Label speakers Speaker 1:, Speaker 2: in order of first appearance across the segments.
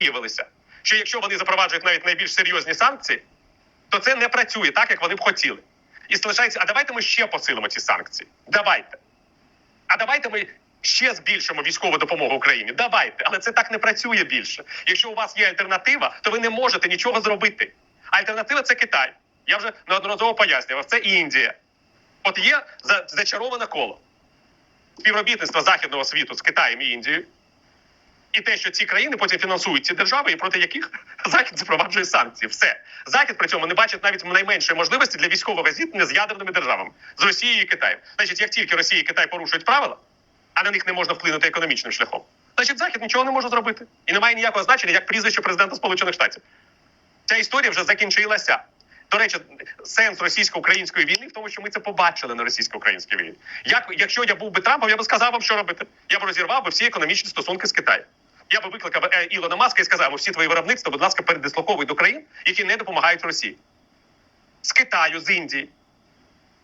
Speaker 1: виявилося, що якщо вони запроваджують навіть найбільш серйозні санкції, то це не працює так, як вони б хотіли. І залишається, а давайте ми ще посилимо ці санкції. Давайте. А давайте ми ще збільшимо військову допомогу Україні. Давайте, але це так не працює більше. Якщо у вас є альтернатива, то ви не можете нічого зробити. Альтернатива це Китай. Я вже неодноразово пояснював. Це Індія. От є зачароване коло співробітництва західного світу з Китаєм і Індією. І те, що ці країни потім фінансують ці держави, і проти яких Захід запроваджує санкції. Все. Захід при цьому не бачить навіть найменшої можливості для військового зіткнення з ядерними державами з Росією і Китаєм. Значить, як тільки Росія і Китай порушують правила, а на них не можна вплинути економічним шляхом, значить Захід нічого не може зробити. І немає ніякого значення, як прізвище президента Сполучених Штатів. Ця історія вже закінчилася. До речі, сенс російсько-української війни в тому, що ми це побачили на російсько-українській війні. Як якщо я був би Трампом, я би сказав вам, що робити. Я б розірвав би всі економічні стосунки з Китаєм. Я би викликав е, Ілона Маска і сказав, всі твої виробництва, будь ласка, передислоковуй до країн, які не допомагають Росії. З Китаю, з Індії.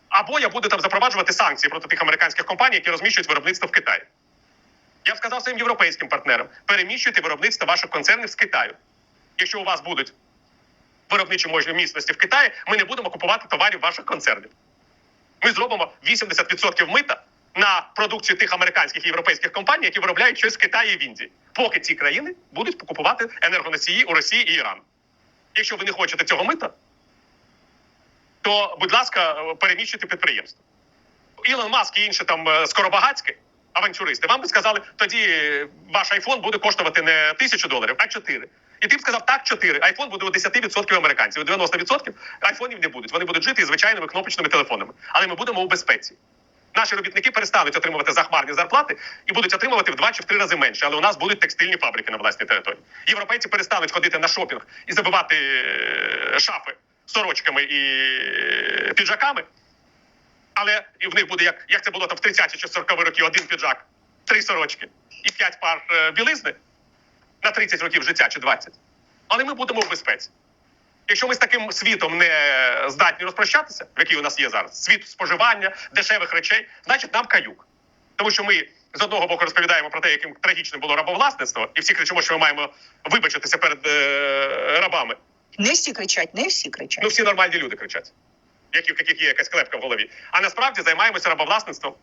Speaker 1: Або я буду там запроваджувати санкції проти тих американських компаній, які розміщують виробництво в Китаї. Я б сказав своїм європейським партнерам: переміщуйте виробництво ваших концернів з Китаю. Якщо у вас будуть виробничі можливі міцності в Китаї, ми не будемо купувати товарів ваших концернів. Ми зробимо 80% мита на продукцію тих американських і європейських компаній, які виробляють щось в Китаї і в Індії, поки ці країни будуть покупувати енергоносії у Росії і Ірану. Якщо ви не хочете цього мита, то, будь ласка, переміщуйте підприємство. Ілон Маск і інші там е, скоробагацькі авантюристи, вам би сказали, тоді е, ваш айфон буде коштувати не тисячу доларів, а чотири. І ти б сказав, так, 4. Айфон буде у 10% американців, у 90% айфонів не будуть. Вони будуть жити звичайними кнопочними телефонами. Але ми будемо у безпеці. Наші робітники перестануть отримувати захмарні зарплати і будуть отримувати в два чи в три рази менше. Але у нас будуть текстильні фабрики на власній території. Європейці перестануть ходити на шопінг і забивати е, шафи сорочками і е, піджаками. Але і в них буде як, як це було там в 30-ті чи 40-ті роки один піджак, три сорочки і п'ять пар е, білизни на 30 років життя чи 20. Але ми будемо в безпеці. Якщо ми з таким світом не здатні розпрощатися, в який у нас є зараз, світ споживання, дешевих речей, значить нам каюк. Тому що ми з одного боку розповідаємо про те, яким трагічним було рабовласництво, і всі кричимо, що ми маємо вибачитися перед е, рабами.
Speaker 2: Не всі кричать, не всі кричать.
Speaker 1: Ну всі нормальні люди кричать, які, в яких є якась клепка в голові. А насправді займаємося рабовласництвом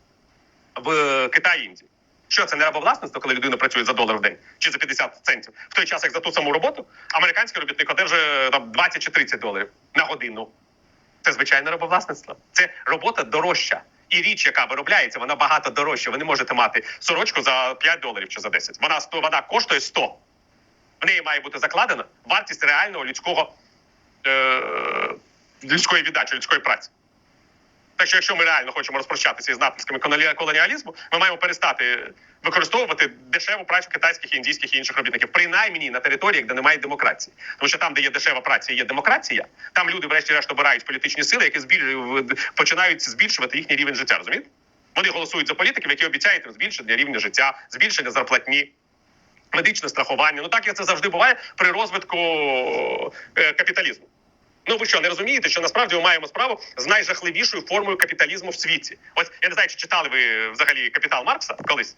Speaker 1: в Китаї Індії. Що це не рабовласництво, коли людина працює за долар в день чи за 50 центів? В той час, як за ту саму роботу, американський робітник одержує там 20 чи 30 доларів на годину. Це звичайне рабовласництво. Це робота дорожча. І річ, яка виробляється, вона багато дорожча. Ви не можете мати сорочку за 5 доларів чи за 10. Вона вона коштує 100. В неї має бути закладена вартість реального людського е, людської віддачі, людської праці. Так що, якщо ми реально хочемо розпрощатися із наслідками колоніалізму, ми маємо перестати використовувати дешеву працю китайських, індійських і інших робітників, принаймні на територіях, де немає демократії. Тому що там, де є дешева праця є демократія, там люди, врешті-решт, обирають політичні сили, які починають збільшувати їхній рівень життя. Розумієте? Вони голосують за політиків, які обіцяють збільшення рівня життя, збільшення зарплатні. Медичне страхування. Ну так як це завжди буває при розвитку е, капіталізму. Ну ви що, не розумієте, що насправді ми маємо справу з найжахливішою формою капіталізму в світі? Ось я не знаю, чи читали ви взагалі капітал Маркса колись.